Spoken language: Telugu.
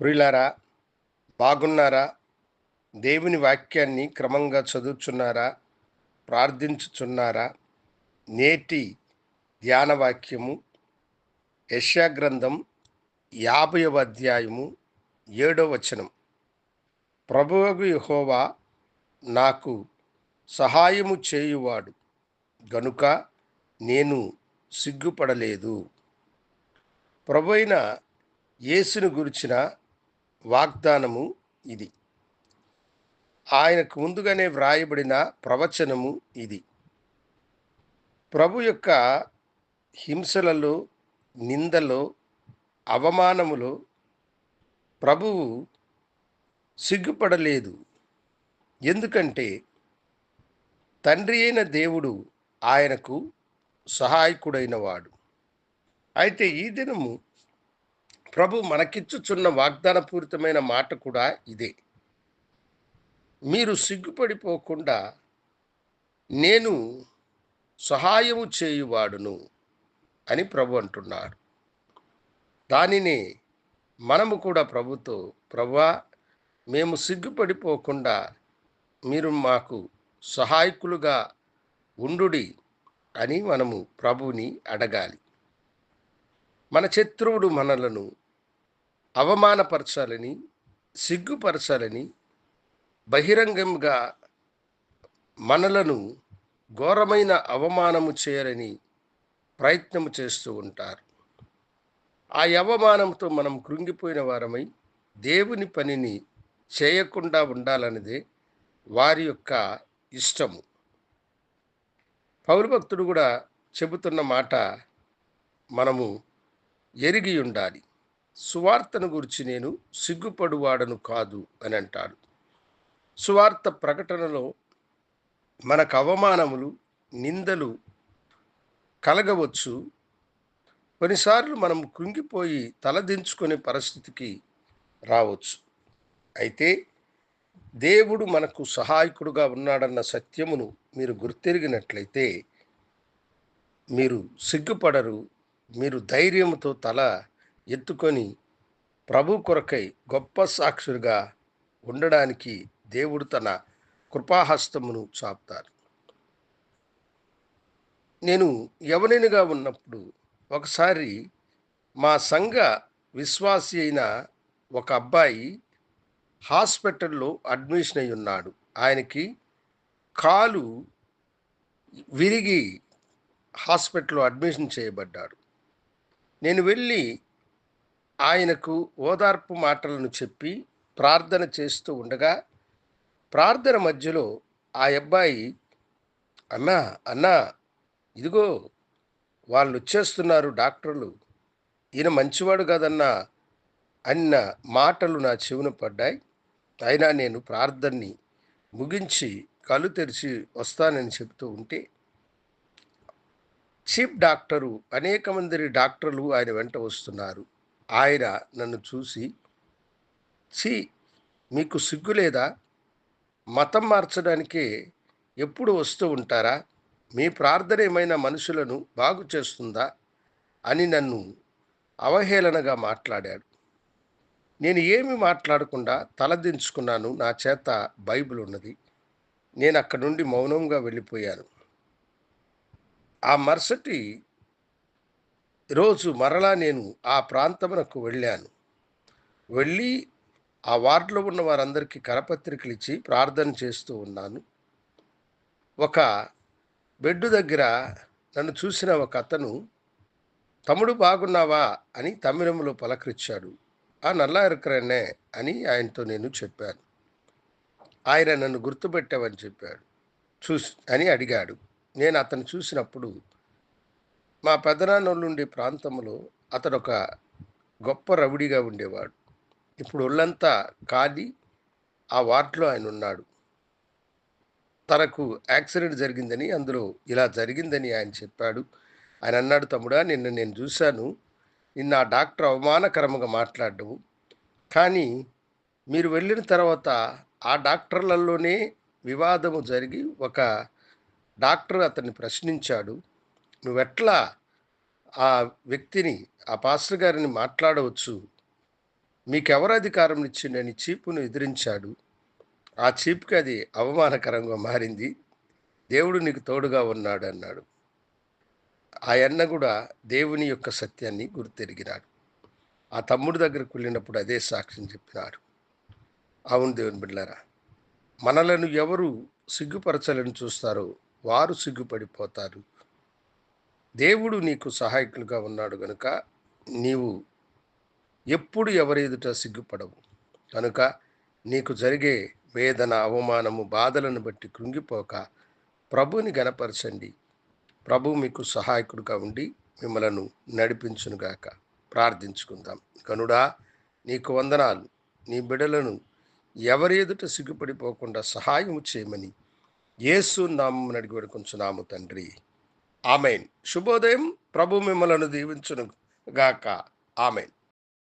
ప్రియులారా బాగున్నారా? దేవుని వాక్యాన్ని క్రమంగా చదువుచున్నారా? ప్రార్థించుచున్నారా? నేటి ధ్యాన వాక్యము యాభై యాభైవ అధ్యాయము ఏడవ వచనం. ప్రభువగు యహోవా నాకు సహాయము చేయువాడు గనుక నేను సిగ్గుపడలేదు. ప్రభు అయిన యేసును గురిచిన వాగ్దానము ఇది. ఆయనకు ముందుగానే వ్రాయబడిన ప్రవచనము ఇది. ప్రభు యొక్క హింసలలో నిందలో అవమానములో ప్రభువు సిగ్గుపడలేదు. ఎందుకంటే తండ్రి అయిన దేవుడు ఆయనకు సహాయకుడైనవాడు. అయితే ఈ దినము ప్రభు మనకిచ్చుచున్న వాగ్దానపూరితమైన మాట కూడా ఇదే. మీరు సిగ్గుపడిపోకుండా నేను సహాయము చేయువాడును అని ప్రభు అంటున్నాడు. దానిని మనము కూడా ప్రభుతో ప్రభా మేము సిగ్గుపడిపోకుండా మీరు మాకు సహాయకులుగా ఉండుడి అని మనము ప్రభుని అడగాలి. మన శత్రువుడు మనలను అవమానపరచాలని సిగ్గుపరచాలని బహిరంగంగా మనలను ఘోరమైన అవమానము చేయాలని ప్రయత్నము చేస్తూ ఉంటారు. ఆ అవమానంతో మనం కృంగిపోయిన వారమై దేవుని పనిని చేయకుండా ఉండాలన్నదే వారి యొక్క ఇష్టము. పౌరు భక్తుడు కూడా చెబుతున్న మాట మనము ఎరిగి ఉండాలి సువార్తను గురించి నేను సిగ్గుపడువాడను కాదు అని అంటాడు సువార్త ప్రకటనలో మనకు అవమానములు నిందలు కలగవచ్చు. కొన్నిసార్లు మనం కృంగిపోయి తలదించుకునే పరిస్థితికి రావచ్చు. అయితే దేవుడు మనకు సహాయకుడుగా ఉన్నాడన్న సత్యమును మీరు గుర్తెరిగినట్లయితే మీరు సిగ్గుపడరు మీరు ధైర్యంతో తల ఎత్తుకొని ప్రభు కొరకై గొప్ప సాక్షులుగా ఉండడానికి దేవుడు తన కృపాహస్తమును చాపుతారు. నేను యవనినిగా ఉన్నప్పుడు ఒకసారి మా సంఘ విశ్వాసి అయిన ఒక అబ్బాయి హాస్పిటల్లో అడ్మిషన్ అయి ఉన్నాడు. ఆయనకి కాలు విరిగి హాస్పిటల్లో అడ్మిషన్ చేయబడ్డాడు. నేను వెళ్ళి ఆయనకు ఓదార్పు మాటలను చెప్పి ప్రార్థన చేస్తూ ఉండగా ప్రార్థన మధ్యలో ఆ అబ్బాయి అన్నా అన్నా ఇదిగో వాళ్ళు వచ్చేస్తున్నారు డాక్టర్లు. ఈయన మంచివాడు కదన్నా అన్న మాటలు నా చెవున పడ్డాయి. అయినా నేను ప్రార్థనని ముగించి కళ్ళు తెరిచి వస్తానని చెప్తూ ఉంటే చీఫ్ డాక్టరు అనేక మంది డాక్టర్లు ఆయన వెంట వస్తున్నారు. ఆయన నన్ను చూసి చీ మీకు సిగ్గు లేదా? మతం మార్చడానికే ఎప్పుడు వస్తూ ఉంటారా? మీ ప్రార్థన ఏమైనా మనుషులను బాగు చేస్తుందా? అని నన్ను అవహేళనగా మాట్లాడాడు. నేను ఏమి మాట్లాడకుండా తలదించుకున్నాను. నా చేత బైబిల్ ఉన్నది నేను అక్కడి నుండి మౌనంగా వెళ్ళిపోయాను. ఆ మరుసటి రోజు మరలా నేను ఆ ప్రాంతమునకు వెళ్ళాను. వెళ్ళి ఆ వార్డులో ఉన్న వారందరికీ కరపత్రికలు ఇచ్చి ప్రార్థన చేస్తూ ఉన్నాను. ఒక బెడ్ దగ్గర నన్ను చూసిన ఒక అతను తమ్ముడు బాగున్నావా? అని తమిళంలో పలకరించాడు. ఆ నల్లా ఇరుకరనే అని ఆయనతో నేను చెప్పాను. ఆయన నన్ను గుర్తుపెట్టావని చెప్పాడు. చూసి అని అడిగాడు. నేను అతను చూసినప్పుడు మా పెదనాన్నోళ్ళు ఉండే ప్రాంతంలో అతడు ఒక గొప్ప రవుడిగా ఉండేవాడు. ఇప్పుడు ఒళ్ళంతా కాలి ఆ వార్డులో ఆయన ఉన్నాడు తనకు యాక్సిడెంట్ జరిగిందని అందులో ఇలా జరిగిందని ఆయన చెప్పాడు. ఆయన అన్నాడు తమ్ముడా నిన్న నేను చూశాను. నిన్న ఆ డాక్టర్ అవమానకరంగా మాట్లాడము కానీ మీరు వెళ్ళిన తర్వాత ఆ డాక్టర్లలోనే వివాదము జరిగి ఒక డాక్టర్ అతన్ని ప్రశ్నించాడు నువ్వెట్లా ఆ వ్యక్తిని ఆ పాస్టర్ గారిని మాట్లాడవచ్చు? మీకెవరు అధికారం ఇచ్చిండని చీపును ఎదిరించాడు? ఆ చీపుకి అది అవమానకరంగా మారింది. దేవుడు నీకు తోడుగా ఉన్నాడు అన్నాడు. ఆయన్న కూడా దేవుని యొక్క సత్యాన్ని గుర్తెరిగినాడు. ఆ తమ్ముడి దగ్గరకు వెళ్ళినప్పుడు అదే సాక్ష్యం చెప్పినాడు అవును దేవుని బిడ్డారా మనలను ఎవరు సిగ్గుపరచాలని చూస్తారో వారు సిగ్గుపడిపోతారు. దేవుడు నీకు సహాయకులుగా ఉన్నాడు గనుక నీవు ఎప్పుడు ఎవరెదుట సిగ్గుపడవు. కనుక నీకు జరిగే వేదన అవమానము బాధలను బట్టి కృంగిపోక ప్రభుని గనపరచండి. ప్రభు మీకు సహాయకుడుగా ఉండి మిమ్మలను నడిపించునుగాక. ప్రార్థించుకుందాం. కనుడా నీకు వందనాలు. నీ బిడలను ఎవరెదుట సిగ్గుపడిపోకుండా సహాయము చేయమని యేసు నామం అడిగి వేడుకొంచున్నాము తండ్రి. ఆమెన్. శుభోదయం. ప్రభు మిమ్మలను దీవించును గాక ఆమెన్.